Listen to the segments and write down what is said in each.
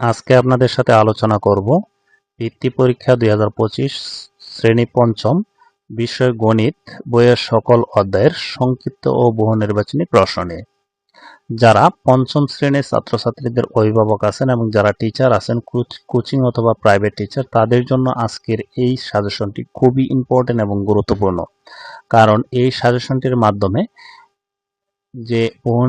আজকে আপনাদের সাথে আলোচনা করব। বৃত্তি পরীক্ষা দুই হাজার পঁচিশ শ্রেণি পঞ্চম বিষয় গণিত বইয়ের সকল অধ্যায়ের সংক্ষিপ্ত ও বহু নির্বাচনী প্রশ্ন যারা পঞ্চম শ্রেণির ছাত্রছাত্রীদের অভিভাবক আছেন এবং যারা টিচার আছেন কোচিং অথবা প্রাইভেট টিচার তাদের জন্য আজকের এই সাজেশনটি খুবই ইম্পর্টেন্ট এবং গুরুত্বপূর্ণ। কারণ এই সাজেশনটির মাধ্যমে যে বহু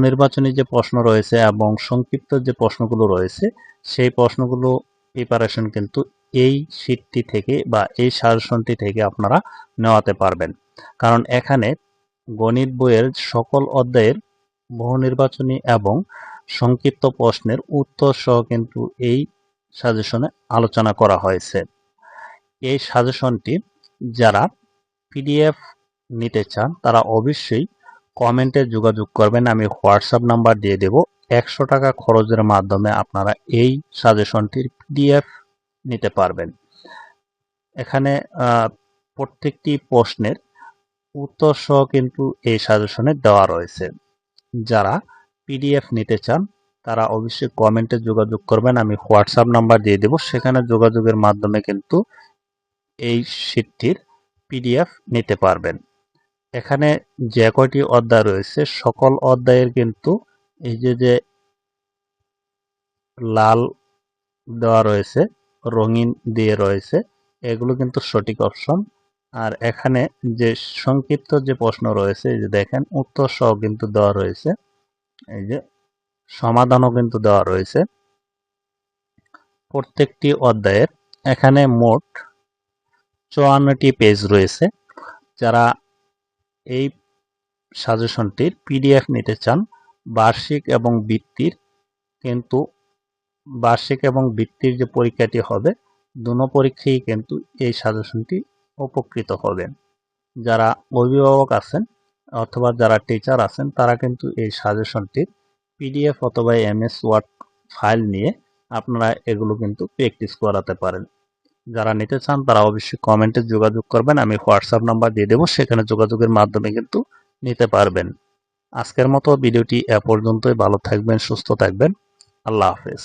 যে প্রশ্ন রয়েছে এবং সংক্ষিপ্ত যে প্রশ্নগুলো রয়েছে, সেই প্রশ্নগুলো প্রিপারেশন কিন্তু এই শীটটি থেকে বা এই সাজেশনটি থেকে আপনারা নেওয়াতে পারবেন। কারণ এখানে গণিত বইয়ের সকল অধ্যায়ের বহু নির্বাচনী এবং সংক্ষিপ্ত প্রশ্নের উত্তর সহ কিন্তু এই সাজেশনে আলোচনা করা হয়েছে। এই সাজেশনটি যারা পিডিএফ নিতে চান, তারা অবশ্যই কমেন্টে যোগাযোগ করবেন, আমি হোয়াটসঅ্যাপ নাম্বার দিয়ে দেব। একশো টাকা খরচের মাধ্যমে আপনারা এই সাজেশনটির পিডিএফ নিতে পারবেন। এখানে প্রত্যেকটি প্রশ্নের উত্তর সহ কিন্তু এই সাজেশনে দেওয়া রয়েছে। যারা পিডিএফ নিতে চান, তারা অবশ্যই কমেন্টে যোগাযোগ করবেন, আমি হোয়াটসঅ্যাপ নাম্বার দিয়ে দেব। সেখানে যোগাযোগের মাধ্যমে কিন্তু এই শীটটির পিডিএফ নিতে পারবেন। এখানে যে কয়টি অধ্যায় রয়েছে, সকল অধ্যায়ের কিন্তু এই যে যে লাল দেওয়া রয়েছে, রঙিন দিয়ে রয়েছে, এগুলো কিন্তু সঠিক অপশন। আর এখানে যে সংক্ষিপ্ত যে প্রশ্ন রয়েছে, এই যে দেখেন, উত্তর সহ কিন্তু দেওয়া রয়েছে, এই যে সমাধানও কিন্তু দেওয়া রয়েছে প্রত্যেকটি অধ্যায়ের। এখানে মোট চুয়ান্নটি পেজ রয়েছে। যারা এই সাজেশনটির পিডিএফ নিতে চান, বার্ষিক এবং বৃত্তির। কিন্তু বার্ষিক এবং বৃত্তির যে পরীক্ষাটি হবে, দুনো পরীক্ষায় কিন্তু এই সাজেশনটি উপকৃত হবেন। যারা অভিভাবক আছেন অথবা যারা টিচার আছেন, তারা কিন্তু এই সাজেশনটির পিডিএফ অথবা এমএস ওয়ার্ড ফাইল নিয়ে আপনারা এগুলো কিন্তু প্র্যাকটিস করাতে পারেন। যারা নিতে চান তারা অবশ্যই কমেন্টে যোগাযোগ করবেন, আমি হোয়াটসঅ্যাপ নাম্বার দিয়ে দেবো, সেখানে যোগাযোগের মাধ্যমে কিন্তু নিতে পারবেন। আজকের মতো ভিডিওটি এ পর্যন্তই, ভালো থাকবেন, সুস্থ থাকবেন, আল্লাহ হাফেজ।